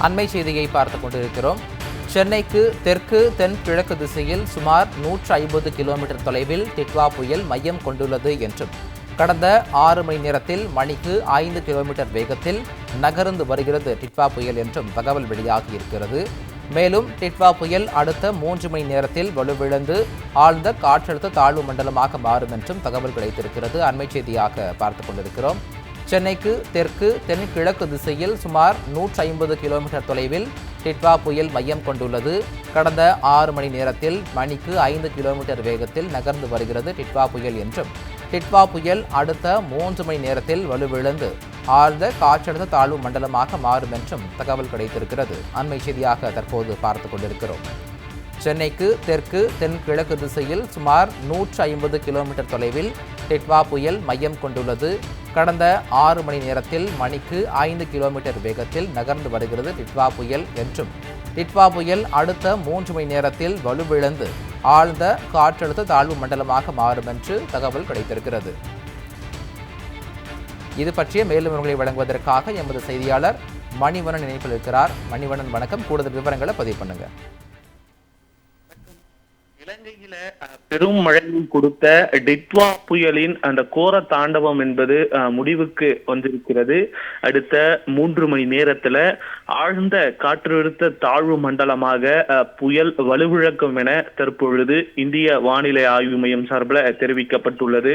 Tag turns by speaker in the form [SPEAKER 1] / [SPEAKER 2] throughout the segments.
[SPEAKER 1] அண்மை செய்தியை பார்த்து கொண்டிருக்கிறோம். சென்னைக்கு தெற்கு தென் கிழக்கு திசையில் சுமார் நூற்று ஐம்பது கிலோமீட்டர் தொலைவில் டிட்வா புயல் மையம் கொண்டுள்ளது என்றும் கடந்த ஆறு மணி நேரத்தில் மணிக்கு ஐந்து கிலோமீட்டர் வேகத்தில் நகர்ந்து வருகிறது டிட்வா புயல் என்றும் தகவல் வெளியாகி இருக்கிறது மேலும் டிட்வா புயல் அடுத்த மூன்று மணி நேரத்தில் வலுவிழந்து ஆழ்ந்த காற்றழுத்த தாழ்வு மண்டலமாக மாறும் என்றும் தகவல் கிடைத்திருக்கிறது. அண்மை செய்தியாக பார்த்துக் கொண்டிருக்கிறோம். சென்னைக்கு தெற்கு தென்கிழக்கு திசையில் சுமார் நூற்றி ஐம்பது கிலோமீட்டர் தொலைவில் டிட்வா புயல் மையம் கொண்டுள்ளது. கடந்த ஆறு மணி நேரத்தில் மணிக்கு ஐந்து கிலோமீட்டர் வேகத்தில் நகர்ந்து வருகிறது டிட்வா புயல் என்றும் டிட்வா புயல் அடுத்த மூன்று மணி நேரத்தில் வலுவிழந்து ஆழ்ந்த காற்றழுத்த தாழ்வு மண்டலமாக மாறும் என்றும் தகவல் கிடைத்திருக்கிறது. அண்மை செய்தியாக தற்போது பார்த்து கொண்டிருக்கிறோம். சென்னைக்கு தெற்கு தென்கிழக்கு திசையில் சுமார் நூற்று ஐம்பது கிலோமீட்டர் தொலைவில் டிட்வா புயல் மையம் கொண்டுள்ளது. கடந்த ஆறு மணி நேரத்தில் மணிக்கு ஐந்து கிலோமீட்டர் வேகத்தில் நகர்ந்து வருகிறது டிட்வா புயல் என்றும் டிட்வா புயல் அடுத்த மூன்று மணி நேரத்தில் வலுவிழந்து ஆழ்ந்த காற்றழுத்த தாழ்வு மண்டலமாக மாறும் என்று தகவல் கிடைத்திருக்கிறது. இது பற்றிய மேலும் விவரங்களை வழங்குவதற்காக எமது செய்தியாளர் மணிவணன் இணைப்பில் இருக்கிறார். மணிவணன் வணக்கம். கூடுதல் விவரங்களை பதிவு பண்ணுங்கள்
[SPEAKER 2] இலங்கையில பெரும் மழையும் கொடுத்த டிட்வா புயலின் அந்த கோர தாண்டவம் என்பது முடிவுக்கு வந்திருக்கிறது. அடுத்த மூன்று மணி நேரத்துல ஆழ்ந்த காற்றழுத்த தாழ்வு மண்டலமாக புயல் வலுவிழக்கும் என தற்பொழுது இந்திய வானிலை ஆய்வு மையம் சார்பில் தெரிவிக்கப்பட்டுள்ளது.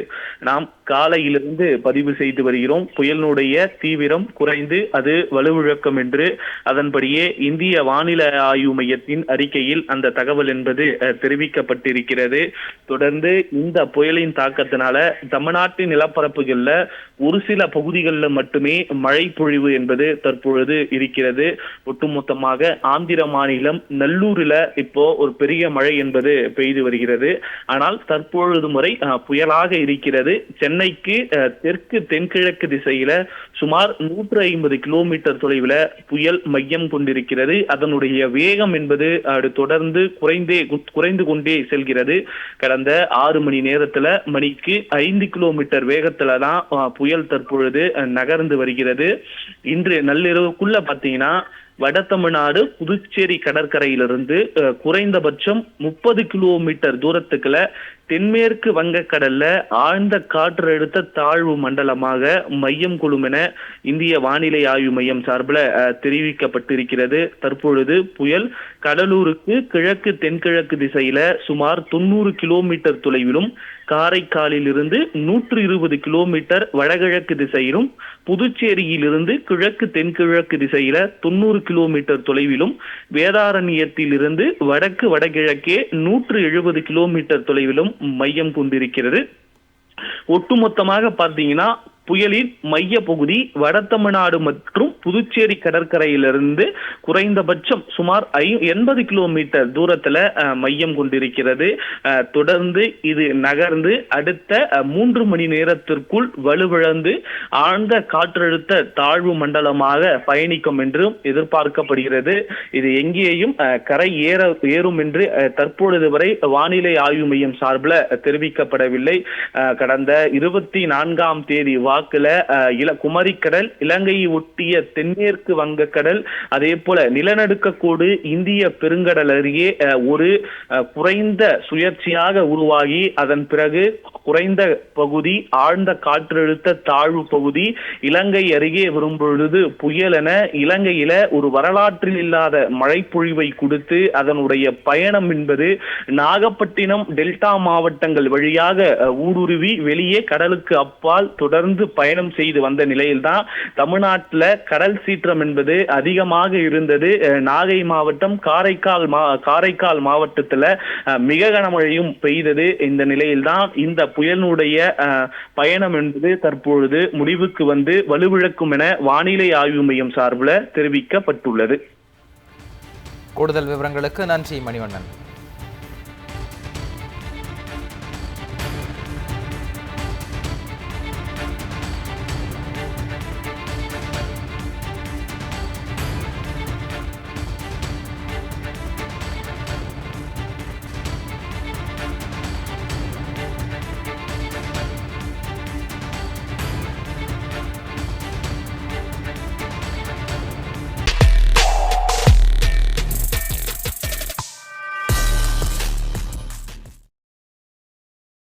[SPEAKER 2] நாம் காலையிலிருந்து பதிவு செய்து வருகிறோம். புயலினுடைய தீவிரம் குறைந்து அது வலுவிழக்கும் என்று. அதன்படியே இந்திய வானிலை ஆய்வு மையத்தின் அறிக்கையில் அந்த தகவல் என்பது தெரிவிக்கப்பட்டு ஏற்பட்டிருக்கிறது. தொடர்ந்து இந்த புயலின் தாக்கத்தினால தமிழ்நாட்டின் நிலப்பரப்புகள்ல ஒரு சில பகுதிகளில் மட்டுமே மழை பொழிவு என்பது தற்பொழுது இருக்கிறது. ஒட்டுமொத்தமாக ஆந்திர மாநிலம் நல்லூரில் இப்போ ஒரு பெரிய மழை என்பது பெய்து வருகிறது. ஆனால் தற்பொழுது முறை புயலாக இருக்கிறது. சென்னைக்கு தெற்கு தென்கிழக்கு திசையில சுமார் நூற்று ஐம்பது கிலோமீட்டர் தொலைவில் புயல் மையம் கொண்டிருக்கிறது. அதனுடைய வேகம் என்பது அது தொடர்ந்து குறைந்தே குறைந்து கொண்டே செல்கிறது. கடந்த ஆறு மணி நேரத்துல மணிக்கு ஐந்து கிலோமீட்டர் வேகத்துல தான் புயல் தற்பொழுது நகர்ந்து வருகிறது. இன்று நள்ளிரவுக்குள்ள பாத்தீங்கன்னா வட தமிழ்நாடு புதுச்சேரி கடற்கரையிலிருந்து குறைந்தபட்சம் முப்பது கிலோமீட்டர் தூரத்துக்குள்ள தென்மேற்கு வங்கக்கடல்ல ஆழ்ந்த காற்றழுத்த தாழ்வு மண்டலமாக மையம் குழும் என இந்திய வானிலை ஆய்வு மையம் சார்பில் தெரிவிக்கப்பட்டிருக்கிறது. தற்பொழுது புயல் கடலூருக்கு கிழக்கு தென்கிழக்கு திசையில சுமார் தொண்ணூறு கிலோமீட்டர் தொலைவிலும் காரைக்காலில் இருந்து நூற்று இருபது கிலோமீட்டர் வடகிழக்கு திசையிலும் புதுச்சேரியிலிருந்து கிழக்கு தென்கிழக்கு திசையில தொண்ணூறு கிலோமீட்டர் தொலைவிலும் வேதாரண்யத்தில் இருந்து வடக்கு வடகிழக்கே நூற்று எழுபது கிலோமீட்டர் தொலைவிலும் மையம் கொண்டிருக்கிறது. ஒட்டுமொத்தமாக பார்த்தீங்கன்னா புயலின் மைய பகுதி வட தமிழ்நாடு மற்றும் புதுச்சேரி கடற்கரையிலிருந்து குறைந்தபட்சம் சுமார் ஐ எண்பது கிலோமீட்டர் தூரத்துல மையம் கொண்டிருக்கிறது. தொடர்ந்து இது நகர்ந்து அடுத்த மூன்று மணி நேரத்திற்குள் வலுவிழந்து ஆழ்ந்த காற்றழுத்த தாழ்வு மண்டலமாக பயணிக்கும் என்றும் எதிர்பார்க்கப்படுகிறது. இது எங்கேயும் கரை ஏற ஏறும் என்று தற்பொழுது வரை வானிலை ஆய்வு மையம் சார்பில் தெரிவிக்கப்படவில்லை. அஹ், கடந்த இருபத்தி நான்காம் தேதி வாக்குல இல குமரிக்கடல் இலங்கையை ஒட்டிய தென்மேற்கு வங்கக்கடல் அதே போல நிலநடுக்க கோடு இந்திய பெருங்கடல் அருகே ஒரு குறைந்த சுயற்சியாக உருவாகி அதன் பிறகு குறைந்த பகுதி ஆழ்ந்த காற்றழுத்த தாழ்வு பகுதி இலங்கை அருகே வரும் பொழுது புயல் என இலங்கையில ஒரு வரலாற்றில் இல்லாத மழைப்பொழிவை கொடுத்து அதனுடைய பயணம் என்பது நாகப்பட்டினம் டெல்டா மாவட்டங்கள் வழியாக ஊடுருவி வெளியே கடலுக்கு அப்பால் தொடர்ந்து பயணம் செய்து வந்த நிலையில்தான் தமிழ்நாட்டில் கடல் சீற்றம் என்பது அதிகமாக இருந்தது. நாகை மாவட்டம் காரைக்கால் மா காரைக்கால் மாவட்டத்துல மிக கனமழையும் பெய்தது இந்த நிலையில்தான். இந்த புயலினுடைய அஹ், பயணம் என்பது தற்பொழுது முடிவுக்கு வந்து வலுவிழக்கும் என வானிலை ஆய்வு மையம் சார்பில் தெரிவிக்கப்பட்டுள்ளது.
[SPEAKER 1] கூடுதல் விவரங்களுக்கு நன்றி மணிவண்ணன்.